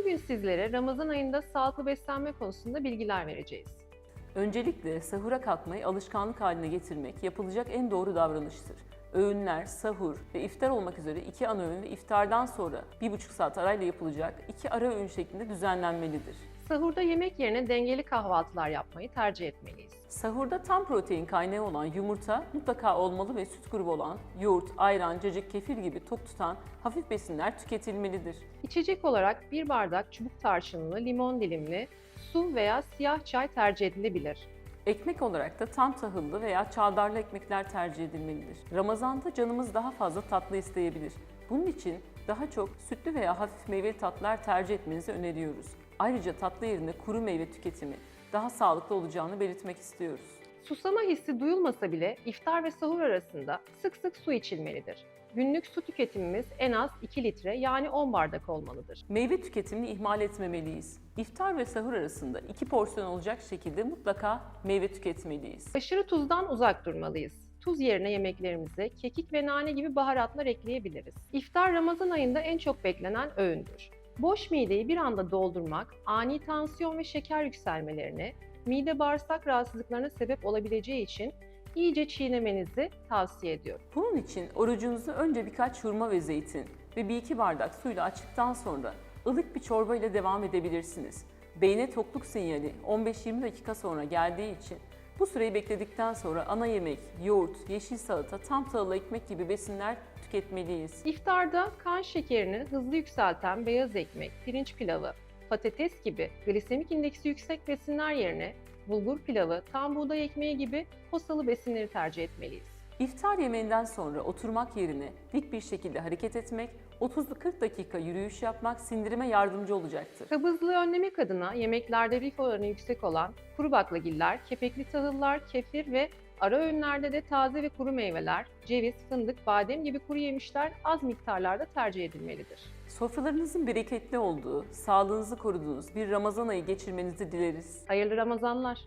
Bugün sizlere Ramazan ayında sağlıklı beslenme konusunda bilgiler vereceğiz. Öncelikle sahura kalkmayı alışkanlık haline getirmek yapılacak en doğru davranıştır. Öğünler, sahur ve iftar olmak üzere iki ana öğün ve iftardan sonra bir buçuk saat arayla yapılacak iki ara öğün şeklinde düzenlenmelidir. Sahurda yemek yerine dengeli kahvaltılar yapmayı tercih etmeliyiz. Sahurda tam protein kaynağı olan yumurta mutlaka olmalı ve süt grubu olan yoğurt, ayran, cacık, kefir gibi tok tutan hafif besinler tüketilmelidir. İçecek olarak bir bardak çubuk tarçınlı, limon dilimli, su veya siyah çay tercih edilebilir. Ekmek olarak da tam tahıllı veya çavdarlı ekmekler tercih edilmelidir. Ramazanda canımız daha fazla tatlı isteyebilir. Bunun için daha çok sütlü veya hafif meyveli tatlılar tercih etmenizi öneriyoruz. Ayrıca tatlı yerine kuru meyve tüketimi daha sağlıklı olacağını belirtmek istiyoruz. Susama hissi duyulmasa bile iftar ve sahur arasında sık sık su içilmelidir. Günlük su tüketimimiz en az 2 litre yani 10 bardak olmalıdır. Meyve tüketimini ihmal etmemeliyiz. İftar ve sahur arasında iki porsiyon olacak şekilde mutlaka meyve tüketmeliyiz. Aşırı tuzdan uzak durmalıyız. Tuz yerine yemeklerimize kekik ve nane gibi baharatlar ekleyebiliriz. İftar Ramazan ayında en çok beklenen öğündür. Boş mideyi bir anda doldurmak, ani tansiyon ve şeker yükselmelerine, mide bağırsak rahatsızlıklarına sebep olabileceği için iyice çiğnemenizi tavsiye ediyorum. Bunun için orucunuzu önce birkaç hurma ve zeytin ve bir iki bardak suyla açtıktan sonra ılık bir çorba ile devam edebilirsiniz. Beyne tokluk sinyali 15-20 dakika sonra geldiği için bu süreyi bekledikten sonra ana yemek, yoğurt, yeşil salata, tam tahıllı ekmek gibi besinler tüketmeliyiz. İftarda kan şekerini hızlı yükselten beyaz ekmek, pirinç pilavı, patates gibi glisemik indeksi yüksek besinler yerine bulgur pilavı, tam buğday ekmeği gibi posalı besinleri tercih etmeliyiz. İftar yemeğinden sonra oturmak yerine dik bir şekilde hareket etmek, 30-40 dakika yürüyüş yapmak sindirime yardımcı olacaktır. Kabızlığı önlemek adına yemeklerde lif oranı yüksek olan kuru baklagiller, kepekli tahıllar, kefir ve ara öğünlerde de taze ve kuru meyveler, ceviz, fındık, badem gibi kuru yemişler az miktarlarda tercih edilmelidir. Sofralarınızın bereketli olduğu, sağlığınızı koruduğunuz bir Ramazan ayı geçirmenizi dileriz. Hayırlı Ramazanlar.